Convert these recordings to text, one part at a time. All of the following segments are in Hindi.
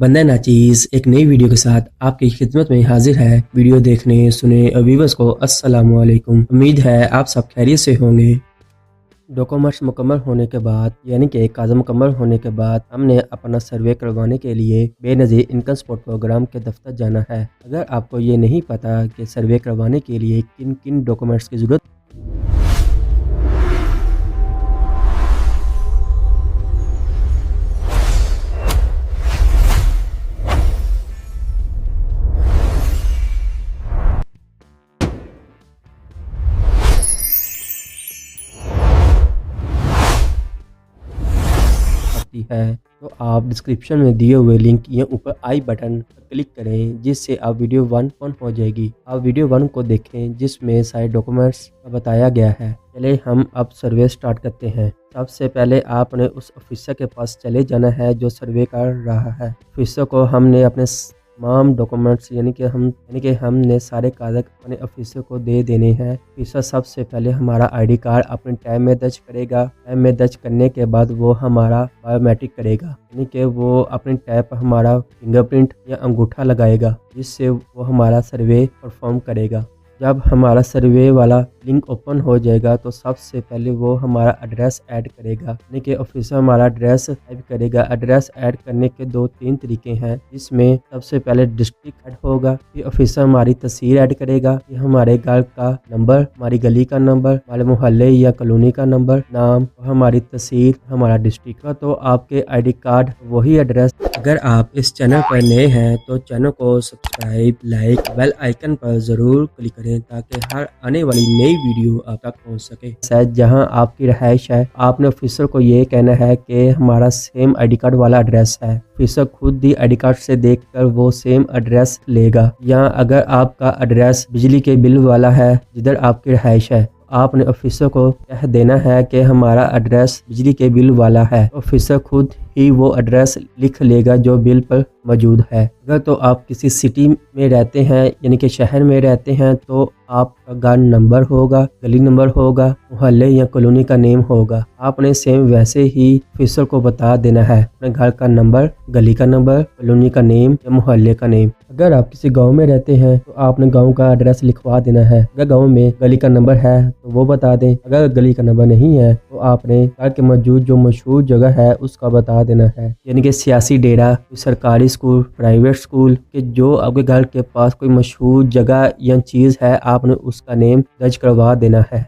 बंदा नाचीज एक नई वीडियो के साथ आपकी खिदमत में हाजिर है। वीडियो देखने, सुने, और को अस्सलाम वालेकुम उम्मीद है आप सब खैरियत से होंगे। डॉक्यूमेंट्स मुकम्मल होने के बाद, यानी कि कागज़ मुकम्मल होने के बाद, हमने अपना सर्वे करवाने के लिए बेनज़ीर इनकम सपोर्ट प्रोग्राम के दफ्तर जाना है। अगर आपको ये नहीं पता कि सर्वे करवाने के लिए किन किन डॉक्यूमेंट्स की ज़रूरत सकती है तो आप डिस्क्रिप्शन में दिए हुए लिंक या ऊपर आई बटन पर क्लिक करें, जिससे आप वीडियो वन ऑन हो जाएगी। आप वीडियो वन को देखें, जिसमें सारे डॉक्यूमेंट्स का बताया गया है। चले हम अब सर्वे स्टार्ट करते हैं। सबसे पहले आपने उस ऑफिसर के पास चले जाना है, जो सर्वे कर रहा है। ऑफिसर को हमने अपने तमाम डॉक्यूमेंट्स यानी कि हम, यानी कि हमने सारे कागज़ अपने ऑफिसर को दे देने हैं। ऑफिसर सबसे पहले हमारा आईडी कार्ड अपने टाइम में दर्ज करेगा। टाइम में दर्ज करने के बाद वो हमारा बायोमेट्रिक करेगा। यानी कि वो अपने टाइप पर हमारा फिंगरप्रिंट या अंगूठा लगाएगा, जिससे वो हमारा सर्वे परफॉर्म करेगा। जब हमारा सर्वे वाला लिंक ओपन हो जाएगा तो सबसे पहले वो हमारा एड्रेस ऐड करेगा। यानी कि ऑफिसर हमारा एड्रेस ऐड करेगा। एड्रेस ऐड करने के दो तीन तरीके हैं, जिसमें सबसे पहले डिस्ट्रिक्ट ऐड होगा, फिर ऑफिसर हमारी तस्वीर ऐड करेगा, फिर हमारे घर का नंबर हमारी गली का नंबर हमारे मोहल्ले या कॉलोनी का नंबर नाम हमारी तस्वीर, हमारा डिस्ट्रिक्ट का। तो आपके आईडी कार्ड वही एड्रेस अगर आप इस चैनल पर नए हैं तो चैनल को सब्सक्राइब लाइक बेल आइकन पर ज़रूर क्लिक करें। करें ताकि हर आने वाली नई वीडियो आप तक पहुँच सके। शायद जहाँ आपकी रहायश है, आपने ऑफिसर को ये कहना है कि हमारा सेम आईडी कार्ड वाला एड्रेस है। ऑफिसर खुद ही आईडी कार्ड से देखकर वो सेम एड्रेस लेगा। या अगर आपका एड्रेस बिजली के बिल वाला है, जिधर आपकी रहायश है, आपने ऑफिसर को कह देना है कि हमारा एड्रेस बिजली के बिल वाला है। ऑफिसर खुद ही वो एड्रेस लिख लेगा जो बिल पर मौजूद है। अगर तो आप किसी सिटी में रहते हैं, यानी कि शहर में रहते हैं तो आपका घर नंबर होगा, गली नंबर होगा, मोहल्ले या कॉलोनी का नेम होगा। आपने सेम वैसे ही ऑफिसर को बता देना है। अपने घर का नंबर गली का नंबर कॉलोनी का नेम या मोहल्ले का नेम अगर आप किसी गाँव में रहते हैं तो आपने गाँव का एड्रेस लिखवा देना है। अगर गाँव में गली का नंबर है तो वो बता दें। अगर गली का नंबर नहीं है आपने के मौजूद जो मशहूर जगह है, उसका बता देना है। यानी कि सियासी डेरा सरकारी स्कूल, प्राइवेट स्कूल, के जो आपके घर के पास कोई मशहूर जगह या चीज़ है, आपने उसका नेम दर्ज करवा देना है।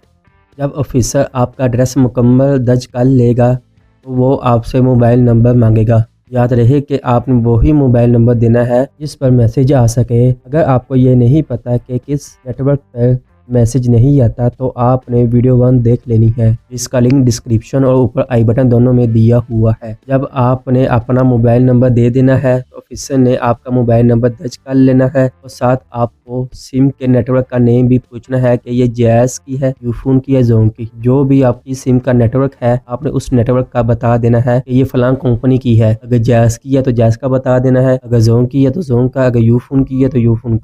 जब ऑफिसर आपका एड्रेस मुकम्मल दर्ज कर लेगा तो वो आपसे मोबाइल नंबर मांगेगा। याद रहे कि आपने वही मोबाइल नंबर देना है, जिस पर मैसेज आ सके। अगर आपको ये नहीं पता कि किस नेटवर्क पर मैसेज नहीं आता तो आपने वीडियो वन देख लेनी है। इसका लिंक डिस्क्रिप्शन और ऊपर आई बटन दोनों में दिया हुआ है। जब आपने अपना मोबाइल नंबर दे देना है तो ऑफिसर ने आपका मोबाइल नंबर दर्ज कर लेना है और साथ आपको सिम के नेटवर्क का नेम भी पूछना है कि ये जैस की है, यूफोन की है जोन की। जो भी आपकी सिम का नेटवर्क है, आपने उस नेटवर्क का बता देना है कि ये फलान कंपनी की है। अगर जैस की है तो जैस का बता देना है। अगर जोन की है तो जोन का। अगर यूफोन की है तो यूफोन का।